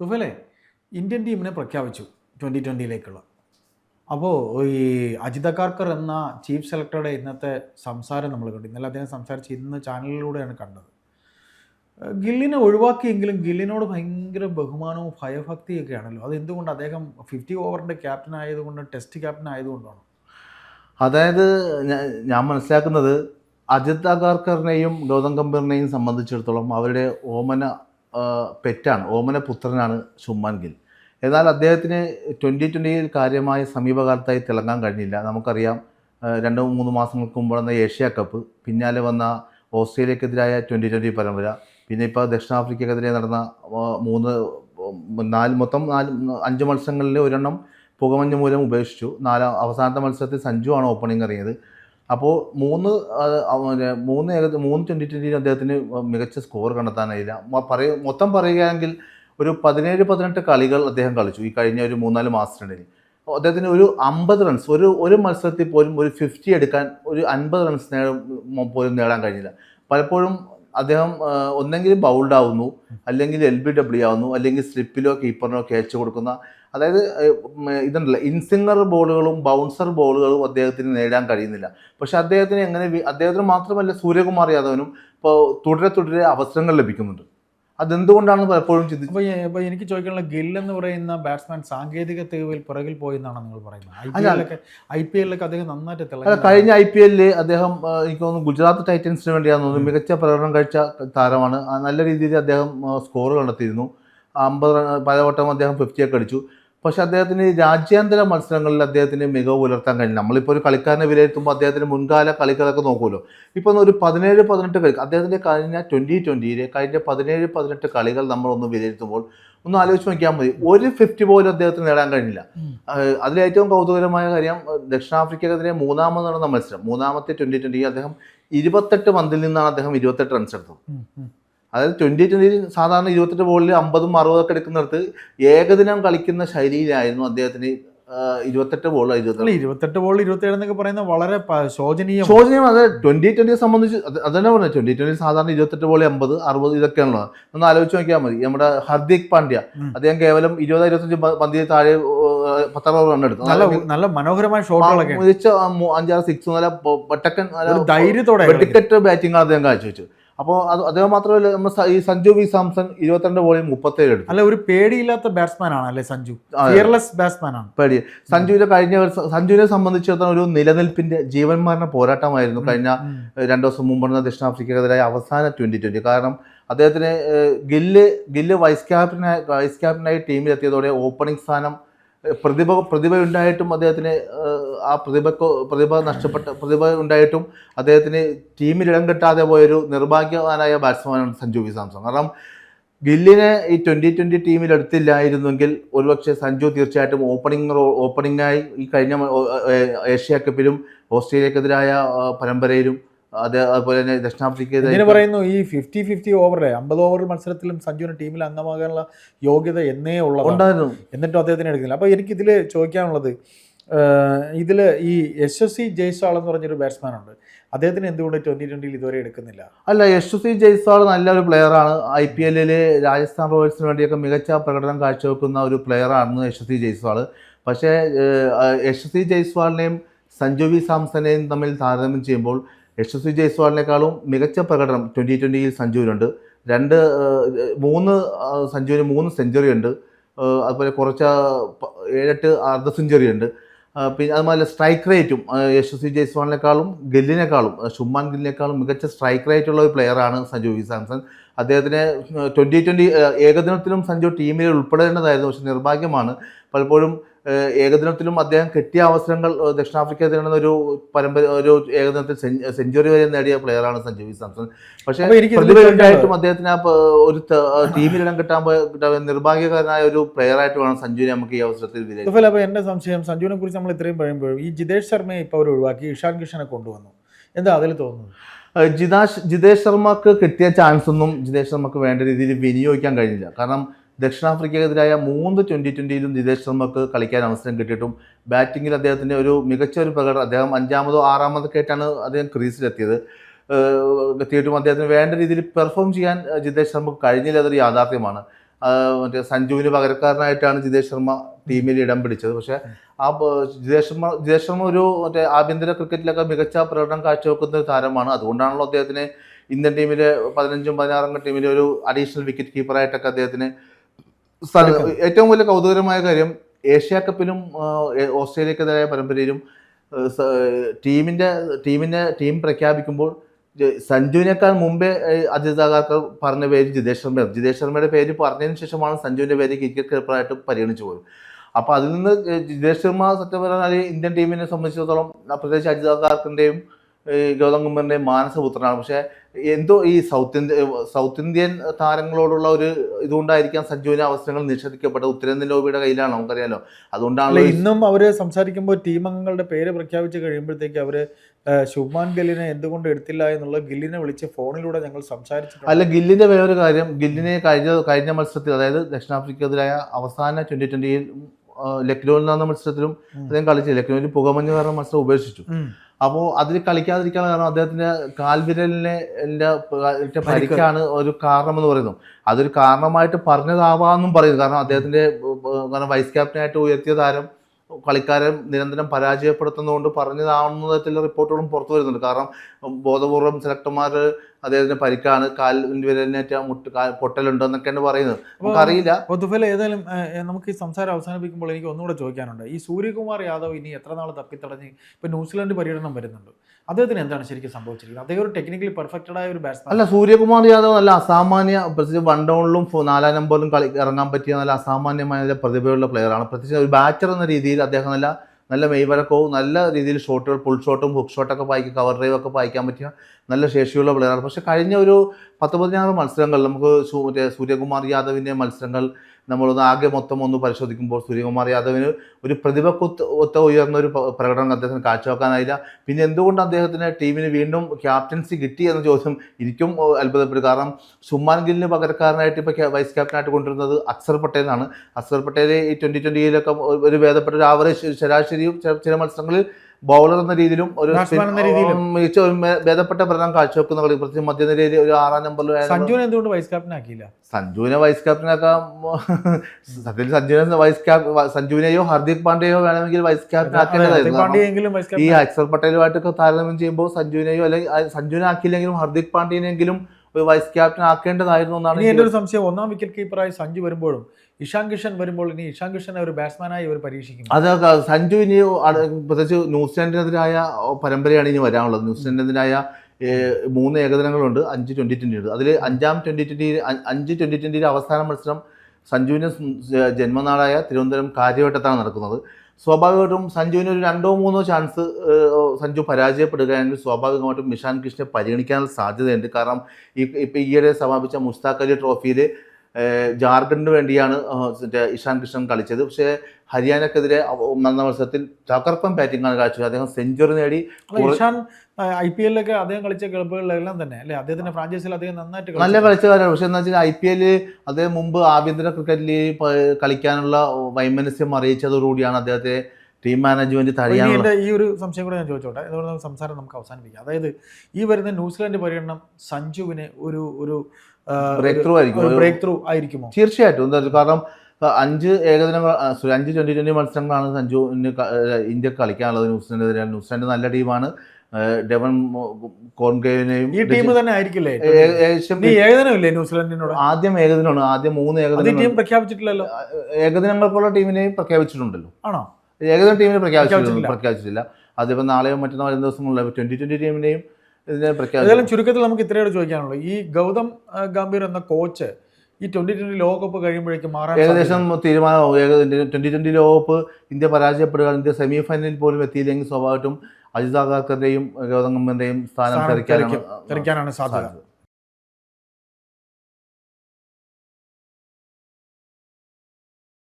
തുഫലെ Indian ടീമിനെ പ്രഖ്യാപിച്ചു twenty ട്വന്റിയിലേക്കുള്ള അപ്പോൾ ഈ അജിത കാർക്കർ എന്ന ചീഫ് സെലക്ടറുടെ ഇന്നത്തെ സംസാരം നമ്മൾ കണ്ടു ഇന്നലെ അദ്ദേഹം സംസാരിച്ച് ഇന്ന് ചാനലിലൂടെയാണ് കണ്ടത്. ഗില്ലിനെ ഒഴിവാക്കിയെങ്കിലും ഗില്ലിനോട് ഭയങ്കര ബഹുമാനവും ഭയഭക്തിയൊക്കെ ആണല്ലോ അത് എന്തുകൊണ്ട് അദ്ദേഹം ഫിഫ്റ്റി ഓവറിന്റെ ക്യാപ്റ്റൻ ആയതുകൊണ്ട് ടെസ്റ്റ് ക്യാപ്റ്റൻ ആയതുകൊണ്ടാണ്? അതായത് ഞാൻ മനസ്സിലാക്കുന്നത് അജിത് അഗാർക്കറിനെയും ഗൗതം ഗംഭീറിനെയും സംബന്ധിച്ചിടത്തോളം അവരുടെ ഓമന പെറ്റാണ്. ഓമന പുത്രനാണ് ശുമാൻ ഗിൽ. എന്നാൽ അദ്ദേഹത്തിന് ട്വന്റി ട്വന്റിയിൽ കാര്യമായ സമീപകാലത്തായി തിളങ്ങാൻ കഴിഞ്ഞില്ല. നമുക്കറിയാം രണ്ട് മൂന്ന് മാസങ്ങൾക്ക് മുമ്പ് നടന്ന ഏഷ്യ കപ്പ് പിന്നാലെ വന്ന ഓസ്ട്രേലിയക്കെതിരായ ട്വന്റി ട്വന്റി പരമ്പര പിന്നെ ഇപ്പോൾ ദക്ഷിണാഫ്രിക്കക്കെതിരെ നടന്ന മൂന്ന് നാല് മൊത്തം നാല് അഞ്ച് മത്സരങ്ങളിൽ ഒരെണ്ണം പുകമഞ്ഞ് മൂലം ഉപേക്ഷിച്ചു. നാലാം അവസാനത്തെ മത്സരത്തിൽ സഞ്ജു ആണ് ഓപ്പണിംഗ് ഇറങ്ങിയത്. അപ്പോൾ മൂന്ന് മൂന്ന് ഏക മൂന്ന് ട്വന്റി ട്വന്റിയിൽ അദ്ദേഹത്തിന് മികച്ച സ്കോർ കണ്ടെത്താനായില്ല. പറയ മൊത്തം പറയുകയാണെങ്കിൽ ഒരു പതിനേഴ് പതിനെട്ട് കളികൾ അദ്ദേഹം കളിച്ചു ഈ കഴിഞ്ഞ ഒരു മൂന്നാൽ മാസത്തിനിടയിൽ. അദ്ദേഹത്തിന് ഒരു അമ്പത് റൺസ് ഒരു ഒരു മത്സരത്തിൽ പോലും ഒരു ഫിഫ്റ്റി എടുക്കാൻ ഒരു അൻപത് റൺസ് പോലും നേടാൻ കഴിഞ്ഞില്ല. പലപ്പോഴും അദ്ദേഹം ഒന്നെങ്കിലും ബൗൾഡ് ആവുന്നു അല്ലെങ്കിൽ എൽ ബി ഡബ്ല്യു ആവുന്നു അല്ലെങ്കിൽ സ്ലിപ്പിലോ കീപ്പറിനോ ക്യാച്ച് കൊടുക്കുന്ന അതായത് ഇതുണ്ടല്ലോ ഇൻസിംഗർ ബോളുകളും ബൗൺസർ ബോളുകളും അദ്ദേഹത്തിന് നേടാൻ കഴിയുന്നില്ല. പക്ഷെ അദ്ദേഹത്തിന് എങ്ങനെ അദ്ദേഹത്തിന് മാത്രമല്ല സൂര്യകുമാർ യാദവിനും ഇപ്പോൾ തുടരെ തുടരെ അവസരങ്ങൾ ലഭിക്കുന്നുണ്ട്. അതെന്തുകൊണ്ടാണ് പലപ്പോഴും ചിന്തിച്ചത് അപ്പോൾ എനിക്ക് ചോദിക്കാനുള്ള ഗിൽ എന്ന് പറയുന്ന ബാറ്റ്സ്മാൻ സാങ്കേതിക തെളിവിൽ പുറകിൽ പോയി എന്നാണ് നിങ്ങൾ പറയുന്നത്? ഐ പി എല്ലിലൊക്കെ അദ്ദേഹം നന്നായിട്ട് കഴിഞ്ഞ ഐ പി എല്ലിൽ അദ്ദേഹം എനിക്ക് തോന്നുന്നു ഗുജറാത്ത് ടൈറ്റൻസിന് വേണ്ടിയാണെന്ന് തോന്നുന്നു. മികച്ച പ്രകടനം കഴിച്ച താരമാണ്. നല്ല രീതിയിൽ അദ്ദേഹം സ്കോർ കണ്ടെത്തിയിരുന്നു. അമ്പത് റൺ പലവട്ടം അദ്ദേഹം ഫിഫ്റ്റിയൊക്കെ അടിച്ചു. പക്ഷെ അദ്ദേഹത്തിന് രാജ്യാന്തര മത്സരങ്ങളിൽ അദ്ദേഹത്തിന് മികവ് പുലർത്താൻ കഴിഞ്ഞു നമ്മളിപ്പോൾ ഒരു കളിക്കാരനെ വിലയിരുത്തുമ്പോൾ അദ്ദേഹത്തിന് മുൻകാല കളികളൊക്കെ നോക്കുമല്ലോ. ഇപ്പോൾ ഒരു പതിനേഴ് പതിനെട്ട് കളി അദ്ദേഹത്തിന്റെ കഴിഞ്ഞ ട്വന്റി ട്വന്റിയിലെ കഴിഞ്ഞ പതിനേഴ് പതിനെട്ട് കളികൾ നമ്മളൊന്ന് വിലയിരുത്തുമ്പോൾ ഒന്ന് ആലോചിച്ച് നോക്കിയാൽ മതി. ഒരു ഫിഫ്റ്റി പോലും അദ്ദേഹത്തിന് നേടാൻ കഴിഞ്ഞില്ല അതിലേറ്റവും കൗതുകരമായ കാര്യം ദക്ഷിണാഫ്രിക്കക്കെതിരെ മൂന്നാമത് നടന്ന മത്സരം. മൂന്നാമത്തെ ട്വന്റി ട്വന്റി അദ്ദേഹം ഇരുപത്തെട്ട് പന്തിൽ നിന്നാണ് അദ്ദേഹം ഇരുപത്തെട്ട് റൺസ് എടുത്തത്. അതായത് ട്വന്റി ട്വന്റി സാധാരണ ഇരുപത്തെട്ട് ബോളിൽ അമ്പതും അറുപതൊക്കെ എടുക്കുന്നിടത്ത് ഏകദിനം കളിക്കുന്ന ശൈലിയിലായിരുന്നു അദ്ദേഹത്തിന് ഇരുപത്തെട്ട് ബോൾ ഇരുപത്തി ഇരുപത്തെട്ട് ബോൾ ഇരുപത്തേഴ് എന്നൊക്കെ പറയുന്നത് വളരെ ശോചനീയം. ശോചനീയം അത്. ട്വന്റി ട്വന്റിയെ സംബന്ധിച്ച് അത് തന്നെ പറഞ്ഞു ട്വന്റി ട്വന്റി സാധാരണ ഇരുപത്തെട്ട് ബോൾ അമ്പത് അറുപത് ഇതൊക്കെയാണല്ലോ ഒന്ന് ആലോചിച്ച് നോക്കിയാൽ മതി. നമ്മുടെ ഹർദിക് പാണ്ഡ്യ അദ്ദേഹം കേവലം ഇരുപത് ഇരുപത്തഞ്ച് പന്തിൽ താഴെ പത്തറുപത് റൺ എടുത്തു. നല്ല നല്ല മനോഹരമായ ഷോട്ടുകളൊക്കെ മികച്ച അഞ്ചാറ് സിക്സ് നല്ല ധൈര്യത്തോടെ ടിക്കറ്റ് ബാറ്റിംഗ് അദ്ദേഹം കാഴ്ചവെച്ചു. അപ്പോൾ അത് അദ്ദേഹം മാത്രമല്ല നമ്മൾ ഈ സഞ്ജു വി സാംസൺ ഇരുപത്തിരണ്ട് ബോളിൽ മുപ്പത്തേഴ് എടുത്തു. അല്ല ഒരു പേടിയില്ലാത്ത ബാറ്റ്സ്മാൻ ആണ് അല്ലേ സഞ്ജു. ഫിയർലെസ് ബാറ്റ്സ്മാൻ ആണ്. പേടി. സഞ്ജുവിന്റെ കഴിഞ്ഞ വർഷം- സഞ്ജുവിനെ സംബന്ധിച്ചിടത്തോളം ഒരു നിലനിൽപ്പിന്റെ ജീവന്മാരുടെ പോരാട്ടമായിരുന്നു. കഴിഞ്ഞ. രണ്ടു ദിവസം മുമ്പ് നടന്ന ദക്ഷിണാഫ്രിക്കക്കെതിരായ അവസാന ട്വന്റി ട്വന്റി. കാരണം അദ്ദേഹത്തിന് ഗില്ല് ഗില്ല് വൈസ് ക്യാപ്റ്റനായി വൈസ് ക്യാപ്റ്റനായി ടീമിലെത്തിയതോടെ ഓപ്പണിംഗ് സ്ഥാനം പ്രതിഭ പ്രതിഭയുണ്ടായിട്ടും അദ്ദേഹത്തിന് ആ പ്രതിഭക്ക് പ്രതിഭ നഷ്ടപ്പെട്ട പ്രതിഭ ഉണ്ടായിട്ടും അദ്ദേഹത്തിന് ടീമിൽ ഇടം കിട്ടാതെ പോയൊരു നിർഭാഗ്യവാനായ ബാറ്റ്സ്മാനാണ് സഞ്ജു വി സാംസൺ. കാരണം ഗില്ലിനെ ഈ ട്വന്റി ട്വന്റി ടീമിൽ എടുത്തില്ലായിരുന്നെങ്കിൽ ഒരുപക്ഷെ സഞ്ജു തീർച്ചയായിട്ടും ഓപ്പണിംഗ് ഓപ്പണിംഗായി ഈ കഴിഞ്ഞ ഏഷ്യ കപ്പിലും ഓസ്ട്രേലിയക്കെതിരായ പരമ്പരയിലും അത് അതുപോലെ തന്നെ ദക്ഷിണാഫ്രിക്ക പറയുന്നു ഈ ഫിഫ്റ്റി ഫിഫ്റ്റി ഓവറിലെ അമ്പത് ഓവർ മത്സരത്തിലും സഞ്ജുവിന് ടീമിൽ അംഗമാകാനുള്ള യോഗ്യത എന്നേ ഉള്ളതാണ്. ഉണ്ടായിരുന്നു. എന്നിട്ടും അദ്ദേഹത്തിന് എടുക്കുന്നില്ല. അപ്പോൾ എനിക്കിതിൽ ചോദിക്കാനുള്ളത് ഇതിൽ ഈ സി ജയ്സ്വാൾ എന്ന് പറഞ്ഞൊരു ബാറ്റ്സ്മാൻ ഉണ്ട്. അദ്ദേഹത്തിന് എന്തുകൊണ്ട് ട്വന്റി ട്വന്റിയിൽ ഇതുവരെ എടുക്കുന്നില്ല? അല്ല യശസ്വി ജയ്സ്വാൾ നല്ലൊരു പ്ലെയറാണ് ഐ പി എല്ലിൽ രാജസ്ഥാൻ റോയൽസിന് വേണ്ടിയൊക്കെ മികച്ച പ്രകടനം കാഴ്ചവെക്കുന്ന ഒരു പ്ലെയറാണ് യശസ്വി ജയ്സ്വാൾ. പക്ഷേ യശസ്വി ജയ്സ്വാളിനെയും സഞ്ജു വി സാംസനെയും തമ്മിൽ താരതമ്യം ചെയ്യുമ്പോൾ യശസ്വി ജയ്സ്വാളിനേക്കാളും മികച്ച പ്രകടനം ട്വന്റി ട്വന്റിയിൽ സഞ്ജുവിനുണ്ട്. രണ്ട് മൂന്ന് സഞ്ജുവിന് മൂന്ന് സെഞ്ചുറി ഉണ്ട്. അതുപോലെ കുറച്ച് ഏഴെട്ട് അർദ്ധ സെഞ്ചുറി ഉണ്ട്. പിന്നെ അതുപോലെ സ്ട്രൈക്ക് റേറ്റും യശസ്വി ജയ്സ്വാളിനേക്കാളും ഗില്ലിനേക്കാളും ഷുമാൻ ഗില്ലിനേക്കാളും മികച്ച സ്ട്രൈക്ക് റേറ്റ് ഉള്ള ഒരു പ്ലെയറാണ് സഞ്ജു വി സാംസൺ. അദ്ദേഹത്തിന് ട്വന്റി ട്വന്റി ഏകദിനത്തിലും സഞ്ജു ടീമിൽ ഉൾപ്പെടേണ്ടതായിരുന്നു പക്ഷെ നിർഭാഗ്യമാണ്. പലപ്പോഴും ഏകദിനത്തിലും അദ്ദേഹം കിട്ടിയ അവസരങ്ങൾ ദക്ഷിണാഫ്രിക്ക ഒരു പരമ്പര ഒരു ഏകദിനത്തിൽ സെഞ്ചുറി വരെ നേടിയ പ്ലെയറാണ് സഞ്ജു വി. സാംസൺ. പക്ഷേ പ്രതിഭയുണ്ടായിട്ടും അദ്ദേഹത്തിന് ആ ഒരു ടീമിൽ ഇടം കിട്ടാൻ പോയ നിർഭാഗ്യകരനായ ഒരു പ്ലെയറായിട്ട് വേണം സഞ്ജുവിനെ നമുക്ക് ഈ അവസരത്തിൽ വിലയിരുത്താൻ. അപ്പോൾ എന്റെ സംശയം സഞ്ജുവിനെ കുറിച്ച് നമ്മൾ ഇത്രയും പറയുമ്പോഴും ഈ ജിതേഷ് ശർമ്മയെ ഇപ്പോൾ അവർ ഒഴിവാക്കി ഇഷാൻ കിഷനെ കൊണ്ടുവന്നു. എന്താ അതിൽ തോന്നുന്നു ജിതാഷ് ജിതേഷ് ശർമ്മക്ക് കിട്ടിയ ചാൻസ് ഒന്നും ജിതേഷ് ശർമ്മക്ക് വേണ്ട രീതിയിൽ വിനിയോഗിക്കാൻ കഴിഞ്ഞില്ല. കാരണം ദക്ഷിണാഫ്രിക്കക്കെതിരായ മൂന്ന് ട്വന്റി ട്വന്റിയിലും ജിതേഷ് ശർമ്മക്ക് കളിക്കാൻ അവസരം കിട്ടിയിട്ടും ബാറ്റിങ്ങിൽ അദ്ദേഹത്തിന്റെ ഒരു മികച്ച ഒരു പ്രകടനം അദ്ദേഹം അഞ്ചാമതോ ആറാമതോ ആയിട്ടാണ് അദ്ദേഹം ക്രീസിലെത്തിയത്. എത്തിയിട്ടും അദ്ദേഹത്തിന് വേണ്ട രീതിയിൽ പെർഫോം ചെയ്യാൻ ജിതേഷ് ശർമ്മക്ക് കഴിഞ്ഞില്ല അതൊരു യാഥാർത്ഥ്യമാണ്. മറ്റേ സഞ്ജുവിന് പകരക്കാരനായിട്ടാണ് ജിതേഷ് ശർമ്മ ടീമിൽ ഇടം പിടിച്ചത്. പക്ഷേ ആ ജിതേഷ് ശർമ്മ ജിതേഷ് ശർമ്മ ഒരു മറ്റേ ആഭ്യന്തര ക്രിക്കറ്റിലൊക്കെ മികച്ച പ്രകടനം കാഴ്ചവെക്കുന്ന ഒരു താരമാണ്. അതുകൊണ്ടാണല്ലോ അദ്ദേഹത്തിന് ഇന്ത്യൻ ടീമിലെ പതിനഞ്ചും പതിനാറും ടീമിലെ ഒരു അഡീഷണൽ വിക്കറ്റ് കീപ്പറായിട്ടൊക്കെ അദ്ദേഹത്തിന് ഏറ്റവും വലിയ കൗതുകരമായ കാര്യം ഏഷ്യ കപ്പിലും ഓസ്ട്രേലിയക്കെതിരായ പരമ്പരയിലും ടീമിന്റെ ടീമിന്റെ ടീമിനെ ടീം പ്രഖ്യാപിക്കുമ്പോൾ സഞ്ജുവിനേക്കാൾ മുമ്പേ അതിഥാകാർക്ക് പറഞ്ഞ പേര് ജിതേഷ് ശർമ്മ ജിതേഷ് ശർമ്മയുടെ പേര് പറഞ്ഞതിന് ശേഷമാണ് സഞ്ജുവിന്റെ പേര് ക്രിക്കറ്റ് കീപ്പറായിട്ട് പരിഗണിച്ചു പോയത്. അപ്പോൾ അതിൽ നിന്ന് ജിതേഷ് ശർമ്മ സത്യം പറഞ്ഞാൽ ഇന്ത്യൻ ടീമിനെ സംബന്ധിച്ചിടത്തോളം പ്രത്യേകിച്ച് അജിത് അഗാർക്കറിന്റെയും ഈ ഗൗതം ഗംഭീറിന്റെയും മാനസപുത്രനാണ്. പക്ഷേ എന്തോ ഈ സൗത്ത് ഇന്ത്യ സൗത്ത് ഇന്ത്യൻ താരങ്ങളോടുള്ള ഒരു ഇതുകൊണ്ടായിരിക്കാം സഞ്ജുവിന് അവസരങ്ങൾ നിഷേധിക്കപ്പെട്ടത്. ഉത്തരേന്ത്യൻ ലോബിയുടെ കയ്യിലാണ് നമുക്കറിയാലോ? അതുകൊണ്ടാണ് ഇന്നും അവർ സംസാരിക്കുമ്പോൾ ടീം അംഗങ്ങളുടെ പേര് പ്രഖ്യാപിച്ച് കഴിയുമ്പോഴത്തേക്ക് അവർ ആ, ശുഭ്മാൻ ഗില്ലിനെ എന്തുകൊണ്ട് എടുത്തില്ല എന്നുള്ള ഗില്ലിനെ വിളിച്ച് ഫോണിലൂടെ ഞങ്ങൾ സംസാരിച്ചു അല്ല ഗില്ലിന്റെ വേറൊരു കാര്യം ഗില്ലിനെ കഴിഞ്ഞ കഴിഞ്ഞ മത്സരത്തിൽ അതായത് ദക്ഷിണാഫ്രിക്കെതിരായ അവസാന ട്വന്റി ട്വന്റിയിൽ ലക്നൌവിൽ നടന്ന മത്സരത്തിലും അദ്ദേഹം കളിച്ചു ലക്നൌവിൽ പുകമഞ്ഞ് കാരണം മത്സരം ഉപേക്ഷിച്ചു. അപ്പോൾ അതിൽ കളിക്കാതിരിക്കാൻ കാരണം അദ്ദേഹത്തിന്റെ കാൽവിരലിനെ എന്റെ പരിക്കാണ് ഒരു കാരണം എന്ന് പറയുന്നു. അതൊരു കാരണമായിട്ട് പറഞ്ഞതാവാന്നും പറയുന്നു. കാരണം അദ്ദേഹത്തിന്റെ കാരണം വൈസ് ക്യാപ്റ്റനായിട്ട് ഉയർത്തിയ താരം കളിക്കാരെ നിരന്തരം പരാജയപ്പെടുത്തുന്നതുകൊണ്ട് പറഞ്ഞതാവുന്ന തരത്തിലുള്ള റിപ്പോർട്ടുകളും പുറത്തു വരുന്നുണ്ട്. കാരണം ബോധപൂർവം സെലക്ടർമാർ അദ്ദേഹത്തിന് പരിക്കാണ് കാൽ വിരലിനേറ്റ മുട്ട് പൊട്ടലുണ്ടോ എന്നൊക്കെയാണ് പറയുന്നത്. നമുക്കറിയില്ല. തുഫേൽ ഏതായാലും നമുക്ക് ഈ സംസാരം അവസാനിപ്പിക്കുമ്പോൾ എനിക്ക് ഒന്നുകൂടെ ചോദിക്കാനുണ്ട്. ഈ സൂര്യകുമാർ യാദവ് ഇനി എത്ര നാൾ തപ്പിത്തടഞ്ഞ് ഇപ്പൊ ന്യൂസിലാൻഡ് പര്യടനം വരുന്നുണ്ട്? അദ്ദേഹത്തിന് എന്താണ് ശരിക്കും സംഭവിച്ചിരിക്കുന്നത്? അദ്ദേഹം ഒരു ടെക്നിക്കലി പെർഫെക്റ്റഡ് ആയ ഒരു ബാറ്റ്സ്മാൻ അല്ല സൂര്യകുമാർ യാദവ് നല്ല അസാമാന്യ പ്രത്യേകിച്ച് വൺ ഡൗണിലും നാലാം നമ്പറിലും കളി ഇറങ്ങാൻ പറ്റിയ നല്ല അസാമാന്യമായ പ്രതിഭയുള്ള പ്ലെയറാണ് പ്രത്യേകിച്ച് ഒരു ബാറ്റർ എന്ന രീതിയിൽ അദ്ദേഹം നല്ല നല്ല മെയ്വഴക്കവും നല്ല രീതിയിൽ ഷോട്ടുകൾ പുൾ ഷോട്ടും ഹുക്ക് ഷോട്ടൊക്കെ പായിക്കും കവർ ഡ്രൈവ് ഒക്കെ പായിക്കാൻ പറ്റിയ നല്ല ശേഷിയുള്ള പ്ലെയറാണ് പക്ഷേ കഴിഞ്ഞ ഒരു പത്ത് പതിനാറ് മത്സരങ്ങൾ നമുക്ക് മറ്റേ സൂര്യകുമാർ യാദവിന്റെ മത്സരങ്ങൾ നമ്മളൊന്ന് ആകെ മൊത്തം ഒന്ന് പരിശോധിക്കുമ്പോൾ സൂര്യകുമാർ യാദവിന് ഒരു പ്രതിഭക്കൊത്ത് ഒത്ത ഉയർന്ന ഒരു പ്രകടനം അദ്ദേഹത്തിന് കാഴ്ചവെക്കാനായില്ല. പിന്നെ എന്തുകൊണ്ട് അദ്ദേഹത്തിന് ടീമിന് വീണ്ടും ക്യാപ്റ്റൻസി കിട്ടി എന്ന ചോദ്യം എനിക്കും അത്ഭുതപ്പെടും. കാരണം സുമാൻ ഗില്ലിന് പകരക്കാരനായിട്ട് ഇപ്പോൾ വൈസ് ക്യാപ്റ്റനായിട്ട് കൊണ്ടുവരുന്നത് അക്സർ പട്ടേലാണ്. അക്സർ പട്ടേൽ ഈ ട്വന്റി ട്വന്റിയിലൊക്കെ ഒരു ഭേദപ്പെട്ട ഒരു ആവറേജ് ശരാശരിയും ചില മത്സരങ്ങളിൽ ബൗളർ എന്ന രീതിയിലും ഒരു. മികച്ച ഒരു ഭേദപ്പെട്ട പ്രകടനം കാഴ്ചവെക്കുന്ന കളി. പ്രത്യേകിച്ച് മധ്യനിരയിൽ ഒരു ആറാം നമ്പറിൽ സഞ്ജുവിനെ എന്തുകൊണ്ട് വൈസ് ക്യാപ്റ്റൻ ആക്കിയില്ല? സഞ്ജുവിനെ വൈസ് ക്യാപ്റ്റൻ ക്യാപ്റ്റനാക്കാം സത്യത്തിൽ സഞ്ജുവിനെ വൈസ് ക്യാപ്റ്റൻ സഞ്ജുവിനെയോ ഹർദിക് പാണ്ഡ്യയോ വേണമെങ്കിൽ വൈസ് ക്യാപ്റ്റൻ ആക്കേണ്ടതായിരുന്നു. ഈ അക്സർ പട്ടേലുമായിട്ടൊക്കെ താരതമ്യം ചെയ്യുമ്പോൾ സഞ്ജുവിനെയോ അല്ലെങ്കിൽ സഞ്ജുവിനെ ആക്കിയില്ലെങ്കിലും ഹർദിക് പാണ്ഡ്യനെങ്കിലും ഒരു വൈസ് ക്യാപ്റ്റൻ ആക്കേണ്ടതായിരുന്നു എന്നാണ് എന്റെ ഒരു സംശയം ഒന്നാം വിക്കറ്റ് കീപ്പറായി സഞ്ജു വരുമ്പോഴും ഇഷാൻ കിഷൻ വരുമ്പോൾ ഇനി ഇഷാൻ കിഷനെ ഒരു ബാറ്റ്സ്മാനായി ഇവർ പരീക്ഷിക്കും. അത് സഞ്ജു ഇനി പ്രത്യേകിച്ച് ന്യൂസിലാൻഡിനെതിരായ പരമ്പരയാണ് ഇനി വരാനുള്ളത്. ന്യൂസിലാൻഡിനെതിരായ മൂന്ന് ഏകദിനങ്ങളുണ്ട് അഞ്ച് ട്വന്റി ട്വന്റി ഉണ്ട് അതിൽ അഞ്ചാം ട്വന്റി ട്വന്റി അഞ്ച് ട്വന്റി ട്വന്റിയുടെ അവസാന മത്സരം സഞ്ജുവിന് ജന്മനാടായ തിരുവനന്തപുരം കാര്യവട്ടത്താണ് നടക്കുന്നത്. സ്വാഭാവികമായിട്ടും സഞ്ജുവിന് ഒരു രണ്ടോ മൂന്നോ ചാൻസ് സഞ്ജു പരാജയപ്പെടുകയാണെങ്കിൽ സ്വാഭാവികമായിട്ടും മിഷാൻ കൃഷ്ണനെ പരിഗണിക്കാനുള്ള സാധ്യതയുണ്ട്. കാരണം ഈ ഇപ്പം ഈയിടെ സമാപിച്ച മുസ്താഖ് അലി ട്രോഫിയിൽ ജാർഖണ്ഡിന് വേണ്ടിയാണ് ഇഷാൻ കൃഷ്ണൻ കളിച്ചത്. പക്ഷേ ഹരിയാനക്കെതിരെ നടന്ന മത്സരത്തിൽ തകർപ്പൻ ബാറ്റിംഗ് ആണ് കാഴ്ച അദ്ദേഹം സെഞ്ചുറി നേടി ഇഷാൻ ഐ പി എല്ലിലൊക്കെ അദ്ദേഹം കളിച്ച ക്ലബുകളിലെല്ലാം തന്നെ അല്ലെ? അദ്ദേഹത്തിന്റെ ഫ്രാഞ്ചൈസിൽ അദ്ദേഹം നന്നായിട്ട് നല്ല കളിച്ചു. കളിച്ചവരാണ് പക്ഷെ എന്താ വെച്ചാൽ ഐ പി എല്ലിൽ അദ്ദേഹം മുമ്പ് ആഭ്യന്തര ക്രിക്കറ്റിൽ കളിക്കാനുള്ള വൈമനസ്യം അറിയിച്ചതോടുകൂടിയാണ് അദ്ദേഹത്തെ ടീം മാനേജ്മെന്റ് തഴയാനുള്ള ഈ ഒരു സംശയം കൂടെ ഞാൻ ചോദിച്ചോട്ടെ? നമുക്ക് സംസാരം നമുക്ക് അവസാനിപ്പിക്കാം. അതായത് ഈ വരുന്ന ന്യൂസിലാൻഡ് പര്യടനം സഞ്ജുവിന് ഒരു ഒരു ബ്രേക്ക് ത്രൂ ആയിരിക്കും. ബ്രേക്ക് ത്രൂ ആയിരിക്കുമോ? തീർച്ചയായിട്ടും. എന്താ കാരണം അഞ്ച് ഏകദിന അഞ്ച് ട്വന്റി ട്വന്റി മത്സരങ്ങളാണ് സഞ്ജുവിന് ഇന്ത്യ കളിക്കാനുള്ളത് ന്യൂസിലാൻഡിനെതിരെ. ന്യൂസിലാൻഡ് നല്ല ടീമാണ്. ഡെവൻ കോൺഗേവിനെയും ഈ ടീം തന്നെ ആയിരിക്കില്ലേ? ഏകദിനമില്ലേ ന്യൂസിലാൻഡിനോട്? ആദ്യം ഏകദിനമാണ്. ആദ്യം മൂന്ന് ഏകദിനം ടീം പ്രഖ്യാപിച്ചിട്ടില്ലല്ലോ? ഏകദിനങ്ങൾക്കുള്ള ടീമിനെയും പ്രഖ്യാപിച്ചിട്ടുണ്ടല്ലോ. ആണോ? ഏകദിന ടീമിനെ പ്രഖ്യാപിച്ചിട്ടില്ല. പ്രഖ്യാപിച്ചിട്ടില്ല. അതിപ്പോൾ നാളെയോ മറ്റന്നാൾ വരുന്ന ദിവസങ്ങളിലെ ട്വന്റി ട്വന്റി ടീമിനെയും ഇതിനെ പ്രഖ്യാപിച്ചു. ചുരുക്കത്തിൽ നമുക്ക് ഇത്രയോട് ചോദിക്കാനുള്ളൂ. ഈ ഗൗതം ഗംഭീർ എന്ന കോച്ച് ഈ ട്വന്റി ട്വന്റി ലോകകപ്പ് കഴിയുമ്പോഴേക്കും മാറാൻ ഏകദേശം തീരുമാനമാവും ട്വന്റി ട്വന്റി ലോകകപ്പ് ഇന്ത്യ പരാജയപ്പെടുക ഇന്ത്യ സെമി ഫൈനലിൽ പോലും എത്തിയില്ലെങ്കിൽ സ്വാഭാവികമായിട്ടും അജിത് അഗാർക്കറിന്റെയും ഗൗതം ഗംഭീറിന്റെയും സ്ഥാനം തെറിക്കാനാണ് തെറിക്കും. സാധ്യത. സാധ്യത.